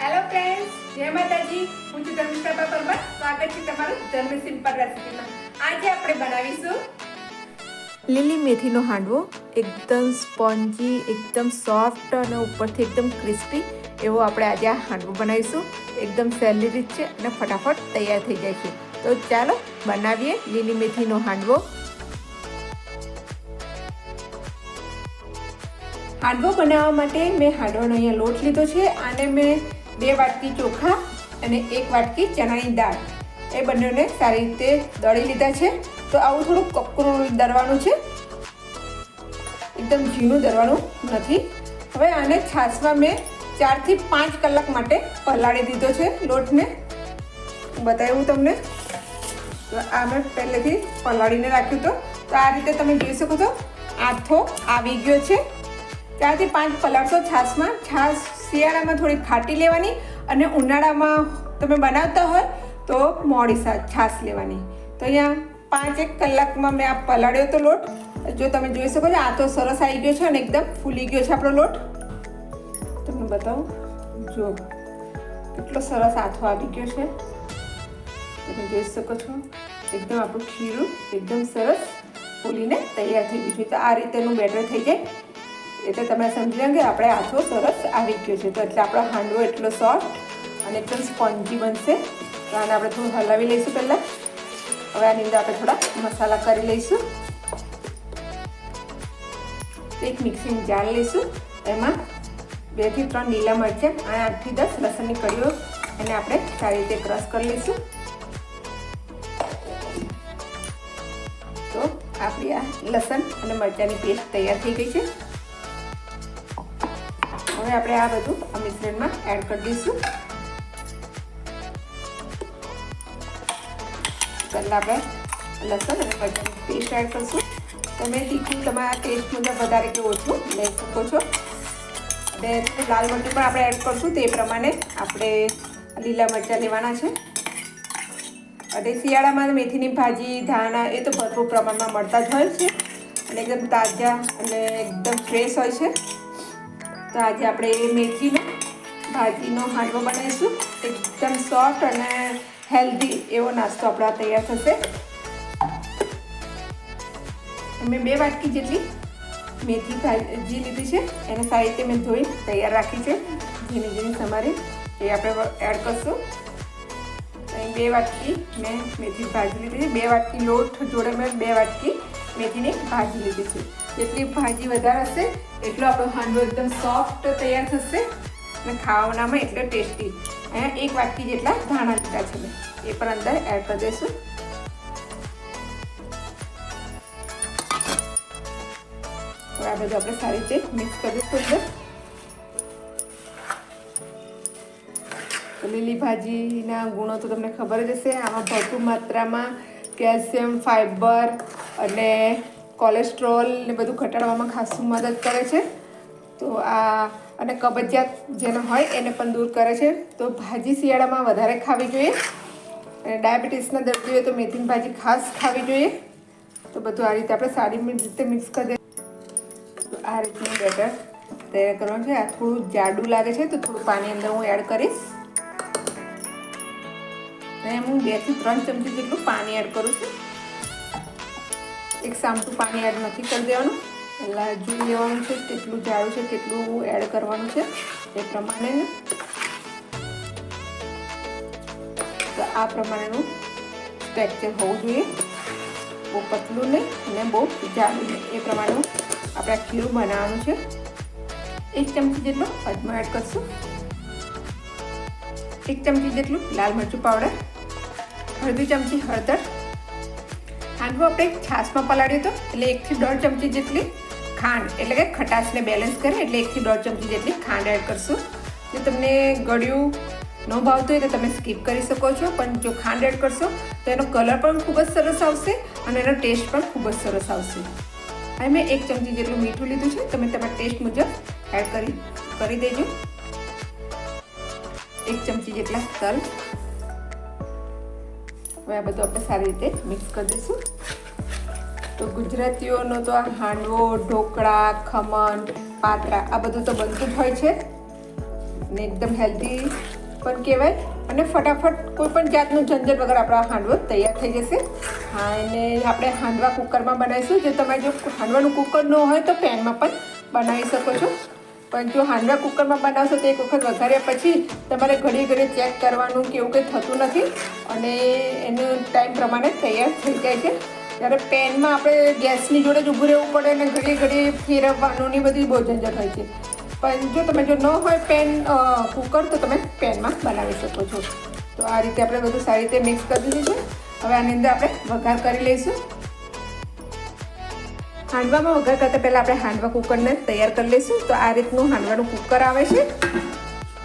Hello friends જય માતાજી. હું છું ધર્મિષ્ઠા પરમાર સ્વાગત છે તમારું ધર્મ સિમ્પલ રેસિપીમાં. આજે આપણે બનાવીશું લીલી મેથીનો હાંડવો. એકદમ સ્પોન્જી, એકદમ સોફ્ટ અને ઉપરથી એકદમ ક્રિસ્પી એવો આપણે આજે આ હાંડવો બનાવીશું. એકદમ સહેલી રીત છે અને ફટાફટ તૈયાર થઈ જાય છે. તો ચાલો બનાવીએ લીલી મેથીનો હાંડવો. હાંડવો બનાવવા માટે મેં હાંડવાનો અહીંયા લોટ લીધો છે. અને મેં બે વાટકી ચોખા અને એક વાટકી ચણાની દાળ. એ બંનેને સારી રીતે દળી લીધા છે. તો આવું થોડું કપકરું દરવાનું છે. એકદમ ઝીણું દરવાનું નથી. હવે આને છાશમાં મેં ચારથી પાંચ કલાક માટે પલાળી દીધો છે લોટને. બતાવ્યું તમને. આ મેં પહેલેથી પલાળીને રાખ્યું તો. તો આ રીતે તમે જોઈ શકો છો. આથો આવી ગયો છે. ચારથી પાંચ પલાળશો છાશમાં. છાશ શિયાળામાં થોડી ખાટી લેવાની અને ઉનાળામાં તમે બનાવતા હોય તો મોડી છાશ લેવાની. તો અહીંયા પાંચ એક કલાકમાં મેં આ પલાળ્યો તો લોટ. જો તમે જોઈ શકો છો, આ તો સરસ આવી ગયો છે અને એકદમ ફૂલી ગયો છે આપણો લોટ. તમને બતાવું. જો, કેટલો સરસ આથો આવી ગયો છે. તમે જોઈ શકો છો, એકદમ આપણું ખીરું એકદમ સરસ ફૂલીને તૈયાર થઈ ગયું છે. તો આ રીતેનું બેટર થઈ જાય. એટલે તમે સમજી લો કે આપણે આથો સરસ આવી ગયો છે. તો એટલે આપણો હાંડવો એટલો સોફ્ટ અને એકદમ સ્પોન્જી બનશે. તો આને આપણે થોડું હલાવી લઈશું પહેલાં. હવે આની અંદર આપણે થોડા મસાલા કરી લઈશું. એક મિક્સિંગ જાર લઈશું. એમાં બેથી ત્રણ લીલા મરચાં અને આઠથી દસ લસણની કળીઓ એને આપણે સારી રીતે ક્રશ કરી લઈશું. તો આપણી આ લસણ અને મરચાંની પેસ્ટ તૈયાર થઈ ગઈ છે. હવે આપણે આ બધું આ મિશ્રણમાં એડ કરી દઈશું. પહેલાં આપણે લસણ અને મરચાંની પેસ્ટ એડ કરીશું. તમે તીખું, તમારા ટેસ્ટ મુજબ વધારે કે ઓછું લઈ શકો છો. અને લાલ મરચું પણ આપણે એડ કરીશું. તે પ્રમાણે આપણે લીલા મરચાં લેવાના છે. અને શિયાળામાં મેથીની ભાજી, ધાણા એ તો ભરપૂર પ્રમાણમાં મળતા જ હોય છે. અને એકદમ તાજા અને એકદમ ફ્રેશ હોય છે. તો આજે આપણે મેથીનો ભાજીનો હાંડવો બનાવીશું. એકદમ સોફ્ટ અને હેલ્ધી એવો નાસ્તો આપણા તૈયાર થશે. મેં બે વાટકી જેટલી મેથી ભાજી લીધી છે, એને સારી રીતે મેં ધોઈ તૈયાર રાખી છે. ઝીણી ઝીણી તમારી એ આપણે એડ કરશું. બે વાટકી મેં મેથી ભાજી લીધી છે. બે વાટકી લોટ જોડે મેં બે વાટકી મેથીની ભાજી લીધી છે. જેટલી ભાજી વધારે હશે, એટલો આપણો હાંડવો એકદમ સોફ્ટ તૈયાર થશે અને ખાવાનામાં એટલો ટેસ્ટી અહીંયા એક વાટકી જેટલા ધાણા લીધા છે એ પણ અંદર એડ કરી દઈશું. આ બધું આપણે સારી રીતે મિક્સ કરી દઈશું લીલી ભાજીના ગુણો તો તમને ખબર જ હશે. આમાં ભરપૂર માત્રામાં કેલ્શિયમ ફાઇબર અને કોલેસ્ટ્રોલ ને બધું ઘટાડવામાં ખાસું મદદ કરે છે. તો આ, અને કબજિયાત જેને હોય એને પણ દૂર કરે છે. તો ભાજી શિયાળામાં વધારે ખાવી જોઈએ. અને ડાયાબિટીસના દર્દીઓએ તો મેથીની ભાજી ખાસ ખાવી જોઈએ. તો બધું આ રીતે આપણે સારી રીતે મિક્સ કરી દઈએ તો આ રીતનું બેટર તૈયાર કરવાનું છે. આ થોડું જાડું લાગે છે, તો થોડું પાણી અંદર હું એડ કરીશ. અને હું બેથી ત્રણ ચમચી જેટલું પાણી એડ કરું છું. એક સામટું પાણી એડ નથી કરી દેવાનું. પહેલાં જોઈ લેવાનું છે કેટલું જાડું છે, કેટલું એડ કરવાનું છે એ પ્રમાણે તો આ પ્રમાણેનું સ્ટ્રક્ચર હોવું જોઈએ. બહુ પતલું નહીં અને બહુ જાડું નહીં. એ પ્રમાણેનું આપણે ખીરું બનાવવાનું છે. એક ચમચી જેટલું અજમો એડ કરશું. એક ચમચી જેટલું લાલ મરચું પાવડર અડધી ચમચી હળદર. હાંડવો આપણે છાશમાં પલાળ્યું તો એટલે એકથી દોઢ ચમચી જેટલી ખાંડ, એટલે કે ખટાશને બેલેન્સ કરે એટલે એકથી દોઢ ચમચી જેટલી ખાંડ એડ કરશું. જો તમને ગળ્યું ન ભાવતું હોય તો તમે સ્કીપ કરી શકો છો, પણ જો ખાંડ એડ કરશો તો એનો કલર પણ ખૂબ જ સરસ આવશે અને એનો ટેસ્ટ પણ ખૂબ જ સરસ આવશે. હવે મેં એક ચમચી જેટલું મીઠું લીધું છે, તમે તમારા ટેસ્ટ મુજબ એડ કરી કરી દેજો. એક ચમચી જેટલા તલ હવે આ બધું આપણે સારી રીતે મિક્સ કરી દઈશું. તો ગુજરાતીઓનો તો આ હાંડવો, ઢોકળા ખમણ પાતરા, આ બધું તો બનતું જ હોય છે. અને એકદમ હેલ્ધી પણ કહેવાય. અને ફટાફટ કોઈ પણ જાતનું ઝંઝટ વગર આપણો હાંડવો તૈયાર થઈ જશે. હા, અને આપણે હાંડવા કુકરમાં બનાવીશું. જો તમે જો હાંડવાનું કુકર ન હોય તો પેનમાં પણ બનાવી શકો છો. પણ જો હાંડવા કુકરમાં બનાવશો તો એક વખત વઘાર્યા પછી તમારે ઘડી ઘડી ચેક કરવાનું કે એવું કંઈ થતું નથી. અને એનું ટાઈમ પ્રમાણે તૈયાર થઈ જાય છે. ત્યારે પેનમાં આપણે ગેસની જોડે જ ઊભું રહેવું પડે અને ઘડી ઘડી ફેરવવાનું ને બધી બહુ ઝંઝટ હોય છે. પણ જો તમે જો ન હોય પેન કુકર તો તમે પેનમાં બનાવી શકો છો. તો આ રીતે આપણે બધું સારી રીતે મિક્સ કરી દીધું છે. હવે આની અંદર આપણે વઘાર કરી લઈશું. હાંડવામાં વઘાર કરતાં પહેલાં આપણે હાંડવા કુકરને તૈયાર કરી લઈશું. તો આ રીતનું હાંડવાનું કુકર આવે છે.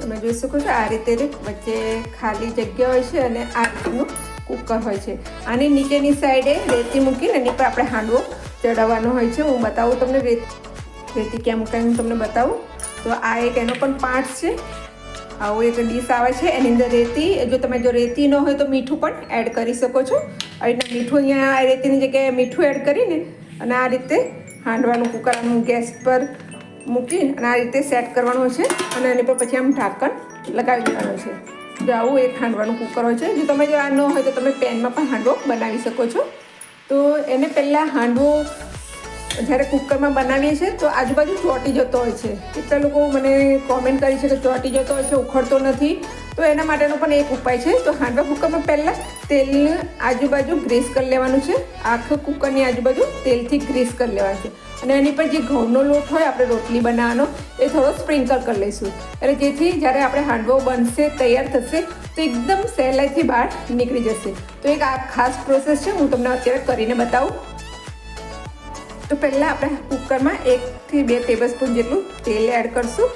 તમે જોઈ શકો છો, આ રીતે વચ્ચે ખાલી જગ્યા હોય છે અને આ રીતનું કુકર હોય છે. આની નીચેની સાઈડે રેતી મૂકીને એની પર આપણે હાંડવો ચડાવવાનો હોય છે. હું બતાવું તમને રેત રેતી ક્યાં મૂકાઈને હું તમને બતાવું. તો આ એક એનો પણ પાર્ટ છે. આવું એક ડીશ આવે છે. એની અંદર રેતી, જો તમે જો રેતી ન હોય તો મીઠું પણ એડ કરી શકો છો. આવી રીતના મીઠું અહીંયા રેતીની જગ્યાએ મીઠું એડ કરીને અને આ રીતે હાંડવાનું કુકરનું ગેસ પર મૂકી અને આ રીતે સેટ કરવાનું છે. અને એની પર પછી આમ ઢાંકણ લગાવી દેવાનું છે. જો આવું એક હાંડવાનું કુકર હોય છે. જો તમે જો આ ન હોય તો તમે પેનમાં પણ હાંડવો બનાવી શકો છો. તો એને પહેલાં હાંડવો જ્યારે કુકરમાં બનાવીએ છીએ તો આજુબાજુ ચોંટી જતો હોય છે. કેટલા લોકો મને કોમેન્ટ કરી છે કે ચોંટી જતો હોય છે ઉખડતો નથી. તો એના માટેનો પણ એક ઉપાય છે. તો હાંડવા કુકરમાં પહેલાં તેલની આજુબાજુ ગ્રીસ કરી લેવાનું છે. આખું કુકરની આજુબાજુ તેલથી ગ્રીસ કરી લેવાનું છે. અને એની પર જે ઘઉંનો લોટ હોય, આપણે રોટલી બનાવવાનો, એ થોડો સ્પ્રિંકલ કરી લઈશું. એટલે જેથી જ્યારે આપણે હાંડવો બનશે, તૈયાર થશે, તો એકદમ સહેલાઈથી બહાર નીકળી જશે. તો એક આ ખાસ પ્રોસેસ છે, હું તમને અત્યારે કરીને બતાવું. તો પહેલાં આપણે કુકરમાં એકથી બે ટેબલ સ્પૂન જેટલું તેલ એડ કરશું.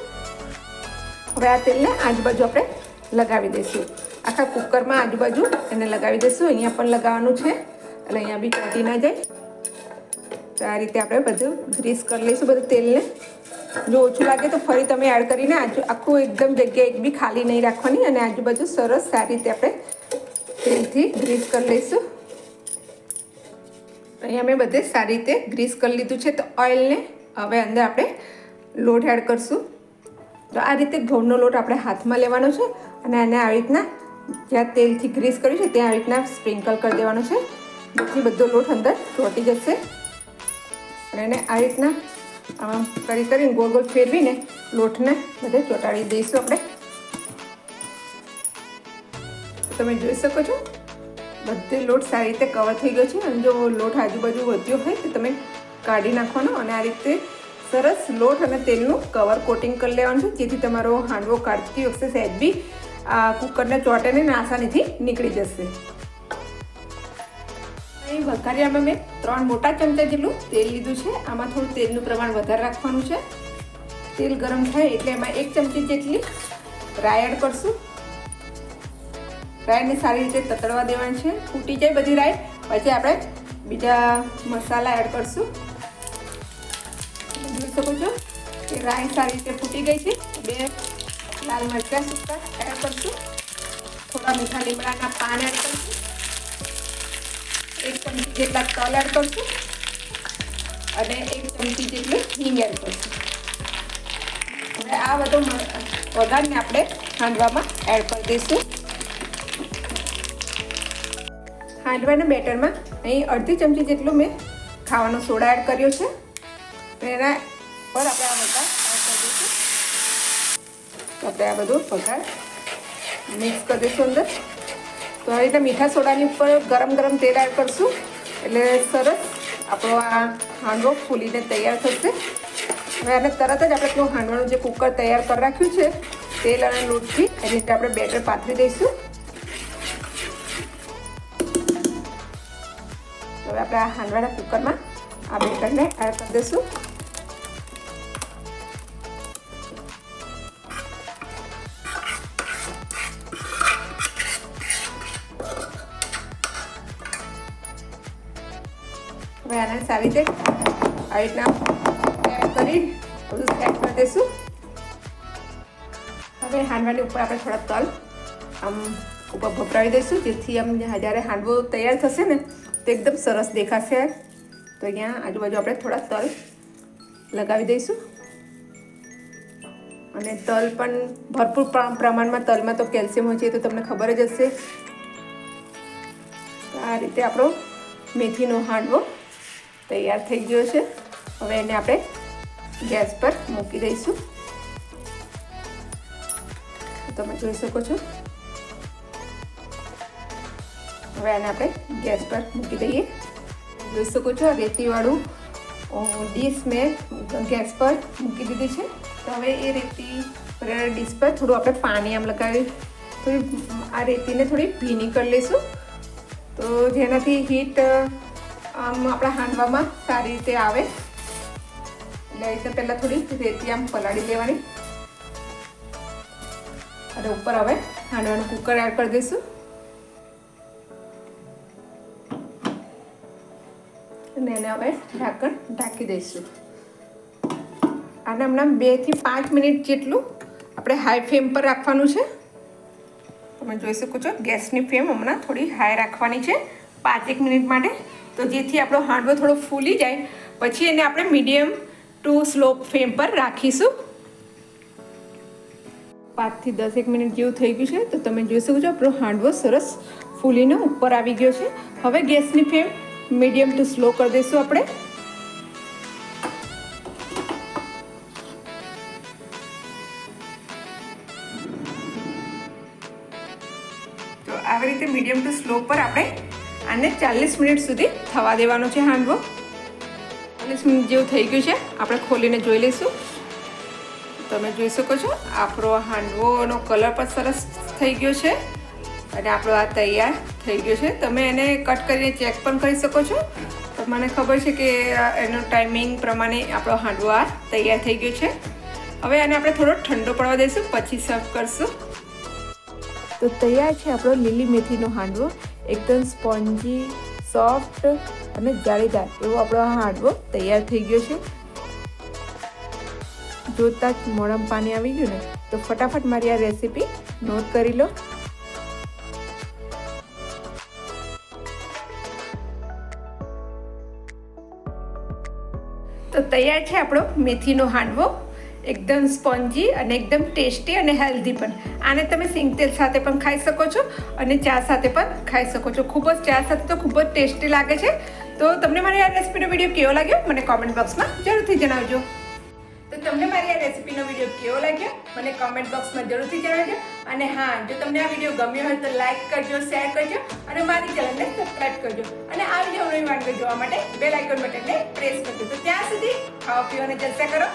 હવે આ તેલને આજુબાજુ આપણે લગાવી દઈશું. આખા કુકરમાં આજુબાજુ એને લગાવી દઈશું. અહીંયા પણ લગાવવાનું છે. એટલે અહીંયા બી ચોંટી ના જાય. તો આ રીતે આપણે બધું ગ્રીસ કરી લઈશું બધું તેલને. જો ઓછું લાગે તો ફરી તમે એડ કરીને આજુ, આખું એકદમ જગ્યા એક બી ખાલી નહીં રાખવાની અને આજુબાજુ સરસ સારી રીતે આપણે તેલથી ગ્રીસ કરી લઈશું. અહીંયા મેં બધે સારી રીતે ગ્રીસ કરી લીધું છે. તો ઓઇલને હવે અંદર આપણે લોટ એડ કરશું. તો આ રીતે ઘઉંનો લોટ આપણે હાથમાં લેવાનો છે. અને એને આવી રીતના જ્યાં તેલથી ગ્રીસ કર્યું છે, ત્યાં આવી રીતના સ્પ્રિંકલ કરી દેવાનો છે. જેથી બધો લોટ અંદર ચોટી જશે. અને એને આ રીતના કરી કરીને ગોળ ગોળ ફેરવીને લોટને બધે ચોંટાડી દઈશું આપણે. તમે જોઈ શકો છો, બધે લોટ સારી રીતે કવર થઈ ગયો છે. અને જો લોટ આજુબાજુ વધ્યો હોય તો તમે કાઢી નાખવાનો અને આ રીતે સરસ લોટ અને તેલનું કવર કોટિંગ કરી લેવાનું છે. જેથી તમારો હાંડવો કાઢતી વખતે સહેજ બી આ કુકરને ચોટે ને આસાનીથી નીકળી જશે. અહીં વઘારિયામાં મેં ત્રણ મોટા ચમચા જેટલું તેલ લીધું છે. આમાં થોડું તેલનું પ્રમાણ વધારે રાખવાનું છે. તેલ ગરમ થાય એટલે એમાં એક ચમચી જેટલી રાય એડ કરશું. રાયને સારી રીતે તતડવા દેવાની છે. ફૂટી જાય બધી રાઈ. પછી આપણે બીજા મસાલા એડ કરશું. જોઈ શકો છો કે રાય સારી રીતે ફૂટી ગઈ છે. બે લાલ મરચાં સૂકા એડ કરશું. થોડા મીઠા લીમડાના પાન એડ કરશું. એક ચમચી જેટલા તલ એડ કરશું. અને એક ચમચી જેટલી હિંગ એડ કરશું. હવે આ બધો વઘારને આપણે હાંડવામાં એડ કરી દઈશું. હાંડવાના બેટરમાં અહીં અડધી ચમચી જેટલું મેં ખાવાનો સોડા એડ કર્યો છે. એના પર આપણે આ તો આપણે આ બધું વઘાર મિક્સ કરી દઈશું અંદર તો આ રીતે મીઠા સોડાની ઉપર ગરમ ગરમ તેલ એડ કરશું એટલે સરસ આપણો આ હાંડવો ફૂલીને તૈયાર થશે હવે આને તરત જ આપણે હાંડવાનું જે કુકર તૈયાર કરી રાખ્યું છે તેલ અને લોટથી એની રીતે આપણે બેટર પાથરી દઈશું હવે આપણે આ હાંડવાના કુકરમાં આ બેટરને એડ કરી દઈશું સારી રીતે આવી રીતના કરી બધું સેટ કરી દઈશું. હવે હાંડવાની ઉપર આપણે થોડા તલ આમ ઉપર ભભરાવી દઈશું, જેથી આમ જ્યારે હાંડવો તૈયાર થશે ને, તો એકદમ સરસ દેખાશે. તો અહીંયા આજુબાજુ આપણે થોડા તલ લગાવી દઈશું. અને તલ પણ ભરપૂર પ્ર- પ્રમાણમાં તલમાં તો કેલ્શિયમ હોય છે તો તમને ખબર જ હશે. આ રીતે આપણો મેથીનો હાંડવો તૈયાર થઈ ગયો છે. હવે એને આપણે ગેસ પર મૂકી દઈશું. તમે જોઈ શકો છો. હવે આને આપણે ગેસ પર મૂકી દઈએ. જોઈ શકો છો આ રેતીવાળું ડીશ મેં ગેસ પર મૂકી દીધી છે. તો હવે એ રેતી ડીશ પર થોડું આપણે પાણી આમ લગાવી, થોડી, આ રેતીને થોડી ભીની કરી લઈશું. તો જેનાથી હીટ આમ આપણા હાંડવામાં સારી રીતે આવે. એટલે એ રીતે પહેલાં થોડી રેતી આમ પલાળી દેવાની અને ઉપર હવે હાંડવાનું કુકર એડ કરી દઈશું. અને એને હવે ઢાંકણ ઢાંકી દઈશું. આને હમણાં બેથી પાંચ મિનિટ જેટલું આપણે હાઈ ફ્લેમ પર રાખવાનું છે. તમે જોઈ શકો છો ગેસની ફ્લેમ હમણાં થોડી હાઈ રાખવાની છે. પાંચેક મિનિટ માટે તો જેથી આપણો હાંડવો થોડો ફૂલી જાય. પછી એને આપણે મીડિયમ ટુ સ્લો ફ્લેમ પર રાખીશું. પાંચથી દસેક મિનિટ જેવું થઈ ગયું છે, તો તમે જોઈ શકો છો આપણો હાંડવો સરસ ફૂલીને ઉપર આવી ગયો છે. હવે ગેસની ફ્લેમ મીડિયમ ટુ સ્લો કરી દઈશું આપણે. તો આવી રીતે મીડિયમ ટુ સ્લો પર આપણે આને ચાલીસ મિનિટ સુધી થવા દેવાનો છે હાંડવો. ચાલીસ મિનિટ જેવું થઈ ગયું છે. આપણે ખોલીને જોઈ લઈશું. તમે જોઈ શકો છો, આપણો હાંડવોનો કલર પણ સરસ થઈ ગયો છે અને આપણો આ તૈયાર થઈ ગયો છે. તમે એને કટ કરીને ચેક પણ કરી શકો છો. તો મને ખબર છે કે એનો ટાઈમિંગ પ્રમાણે આપણો હાંડવો આ તૈયાર થઈ ગયો છે. હવે આને આપણે થોડો ઠંડો પડવા દઈશું, પછી સર્વ કરશું. તો તૈયાર છે આપણો લીલી મેથીનો હાંડવો. એકદમ સ્પોન્જી, સોફ્ટ અને જાળીદાર એવો આપણો હાંડવો તૈયાર થઈ ગયો છે. જોતાં જ મોડમ પાણી આવી ગયું ને, તો ફટાફટ મારી આ રેસીપી નોટ કરી લો. તો તૈયાર છે આપણો મેથીનો હાંડવો. એકદમ સ્પોન્જી અને એકદમ ટેસ્ટી અને હેલ્ધી પણ. આને તમે સિંગ તેલ સાથે પણ ખાઈ શકો છો અને ચા સાથે પણ ખાઈ શકો છો. ખૂબ જ ચા સાથે તો ખૂબ જ ટેસ્ટી લાગે છે. તો તમને મારી આ રેસીપીનો વીડિયો કેવો લાગ્યો? મને કોમેન્ટ બોક્સમાં જરૂરથી જણાવજો. તો તમને મારી આ રેસીપીનો વીડિયો કેવો લાગ્યો? મને કોમેન્ટ બોક્સમાં જરૂરથી જણાવજો. અને હા, જો તમને આ વીડિયો ગમ્યો હોય તો લાઈક કરજો શેર કરજો અને મારી ચેનલને સબસ્ક્રાઈબ કરજો. અને આ વીડિયો નવી વાનગી જોવા માટે બેલ આઇકોન બટનને પ્રેસ કરજો. તો ત્યાં સુધી ખાવા પીવાને જલસા કરો.